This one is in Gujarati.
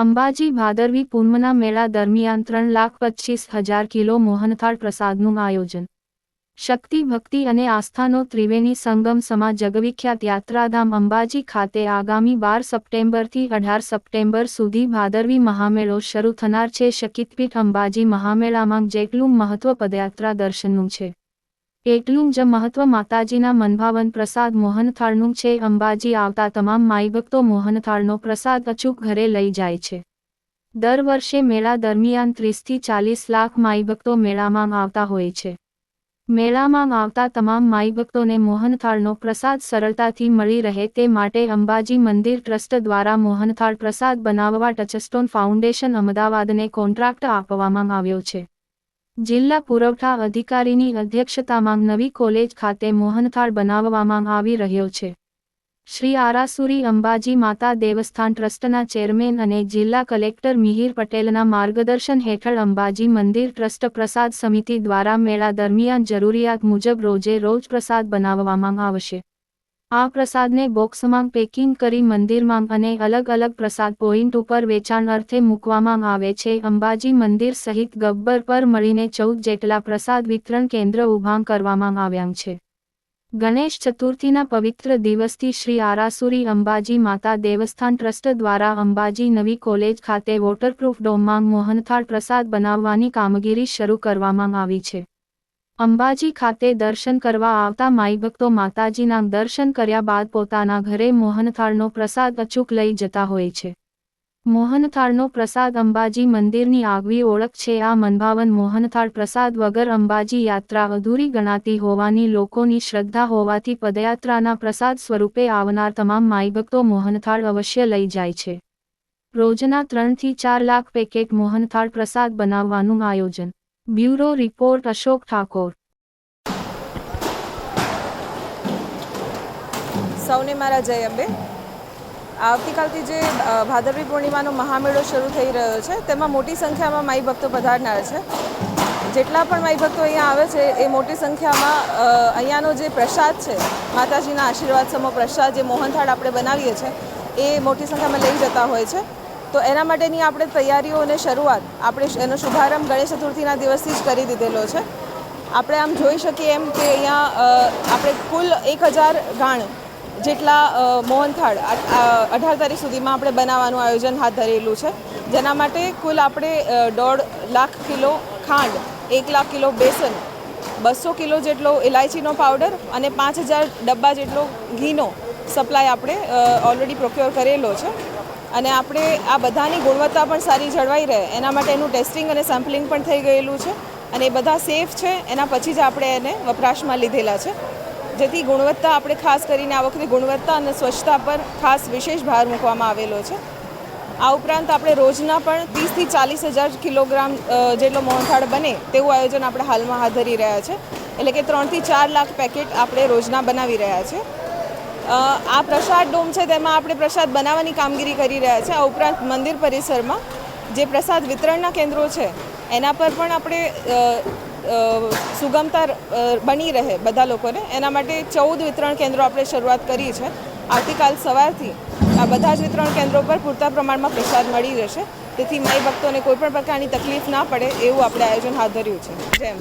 અંબાજી ભાદરવી પૂનમના મેળા દરમિયાન ત્રણ લાખ પચ્ચીસ હજાર કિલો મોહનથાળ પ્રસાદનું આયોજન. શક્તિ, ભક્તિ અને આસ્થાનો ત્રિવેણી સંગમ સમા જગવિખ્યાત યાત્રાધામ અંબાજી ખાતે આગામી બાર સપ્ટેમ્બરથી અઢાર સપ્ટેમ્બર સુધી ભાદરવી મહામેળો શરૂ થનાર છે. શકિતપીઠ અંબાજી મહામેળામાં જેટલું મહત્વ પદયાત્રા દર્શનનું છે, એટલું જ મહત્વ માતાજીના મનભાવન પ્રસાદ મોહનથાળનું છે. અંબાજી આવતા તમામ માઈભક્તો મોહનથાળનો પ્રસાદ અચૂક ઘરે લઈ જાય છે. દર વર્ષે મેળા દરમિયાન ત્રીસથી ચાલીસ લાખ માઈભક્તો મેળામાં આવતા હોય છે. મેળામાં આવતા તમામ માઈભક્તોને મોહનથાળનો પ્રસાદ સરળતાથી મળી રહે તે માટે અંબાજી મંદિર ટ્રસ્ટ દ્વારા મોહનથાળ પ્રસાદ બનાવવા ટચસ્ટોન ફાઉન્ડેશન અમદાવાદને કોન્ટ્રાક્ટ આપવામાં આવ્યો છે. જિલ્લા પુરવઠા અધિકારીની અધ્યક્ષતામાં નવી કોલેજ ખાતે મોહનથાળ બનાવવામાં આવી રહ્યો છે. શ્રી આરાસુરી અંબાજી માતા દેવસ્થાન ટ્રસ્ટના ચેરમેન અને જિલ્લા કલેક્ટર મિહિર પટેલના માર્ગદર્શન હેઠળ અંબાજી મંદિર ટ્રસ્ટ પ્રસાદ સમિતિ દ્વારા મેળા દરમિયાન જરૂરિયાત મુજબ રોજે રોજ પ્રસાદ બનાવવામાં આવશે. આ પ્રસાદને બોક્સમાં પેકિંગ કરી મંદિરમાં અને અલગ અલગ પ્રસાદ પોઈન્ટ ઉપર વેચાણ અર્થે મૂકવામાં આવે છે. અંબાજી મંદિર સહિત ગબ્બર પર મળીને ચૌદ જેટલા પ્રસાદ વિતરણ કેન્દ્ર ઊભા કરવામાં આવ્યા છે. ગણેશ ચતુર્થીના પવિત્ર દિવસથી શ્રી આરાસુરી અંબાજી માતા દેવસ્થાન ટ્રસ્ટ દ્વારા અંબાજી નવી કોલેજ ખાતે વોટરપ્રૂફ ડોમમાં મોહનથાળ પ્રસાદ બનાવવાની કામગીરી શરૂ કરવામાં આવી છે. અંબાજી ખાતે દર્શન કરવા આવતા માઈભક્તો માતાજીના દર્શન કર્યા બાદ પોતાના ઘરે મોહનથાળનો પ્રસાદ અચૂક લઈ જતા હોય છે. મોહનથાળનો પ્રસાદ અંબાજી મંદિરની આગવી ઓળખ છે. આ મનભાવન મોહનથાળ પ્રસાદ વગર અંબાજી યાત્રા અધૂરી ગણાતી હોવાની લોકોની શ્રદ્ધા હોવાથી પદયાત્રાના પ્રસાદ સ્વરૂપે આવનાર તમામ માઈભક્તો મોહનથાળ અવશ્ય લઈ જાય છે. રોજના ત્રણથી ચાર લાખ પેકેટ મોહનથાળ પ્રસાદ બનાવવાનું આયોજન. Bureau report, Ashok Thakor. સૌને મારા જય અંબે. આવતીકાલથી જે ભાદરવી પૂર્ણિમાનો મહામેળો શરૂ થઈ રહ્યો છે, તેમાં મોટી સંખ્યામાં માઈ ભક્તો પધારનાર છે. જેટલા પણ માઈ ભક્તો અહીંયા આવે છે, એ મોટી સંખ્યામાં અહીંયાનો જે પ્રસાદ છે, માતાજીના આશીર્વાદ સમો પ્રસાદ જે મોહનથાળ આપણે બનાવીએ છીએ એ મોટી સંખ્યામાં લઈ જતા હોય છે. તો એના માટેની આપણે તૈયારીઓ અને શરૂઆત આપણે એનો શુભારંભ ગણેશ ચતુર્થીના દિવસથી જ કરી દીધેલો છે. આપણે આમ જોઈ શકીએ એમ કે અહીંયા આપણે કુલ એક હજાર ગાણ જેટલા મોહનથાળ અઢાર તારીખ સુધીમાં આપણે બનાવવાનું આયોજન હાથ ધરેલું છે. જેના માટે કુલ આપણે દોઢ લાખ કિલો ખાંડ, એક લાખ કિલો બેસન, બસો કિલો જેટલો ઇલાયચીનો પાવડર અને પાંચ હજાર ડબ્બા જેટલો ઘીનો સપ્લાય આપણે ઓલરેડી પ્રોક્યોર કરેલો છે. અને આપણે આ બધાની ગુણવત્તા પણ સારી જળવાઈ રહે. એના માટે એનું ટેસ્ટિંગ અને સેમ્પલિંગ પણ થઈ ગયેલું છે. અને એ બધા સેફ છે. એના પછી જ આપણે એને વપરાશમાં લીધેલા છે. જેથી ગુણવત્તા આપણે ખાસ કરીને આ વખતે ગુણવત્તા અને સ્વચ્છતા પર ખાસ વિશેષ ભાર મૂકવામાં આવેલો છે. આ ઉપરાંત આપણે રોજના પણ ત્રીસથી ચાલીસ હજાર કિલોગ્રામ જેટલો મોહનથાળ બને તેવું આયોજન આપણે હાલમાં હાથ ધરી રહ્યા છે. એટલે કે ત્રણથી ચાર લાખ પેકેટ આપણે રોજના બનાવી રહ્યા છે. આ પ્રસાદ ડોમ છે તેમાં આપણે પ્રસાદ બનાવવાની કામગીરી કરી રહ્યા છે. આ ઉપરાંત મંદિર પરિસરમાં જે પ્રસાદ વિતરણના કેન્દ્રો છે, એના પર પણ આપણે સુગમતા બની રહે બધા લોકોને. એના માટે ચૌદ વિતરણ કેન્દ્રો આપણે શરૂઆત કરી છે. આવતીકાલ સવારથી આ બધા જ વિતરણ કેન્દ્રો પર પૂરતા પ્રમાણમાં પ્રસાદ મળી રહેશે. તેથી માઈ ભક્તોને કોઈપણ પ્રકારની તકલીફ ના પડે એવું આપણે આયોજન હાથ ધર્યું છે. જેમ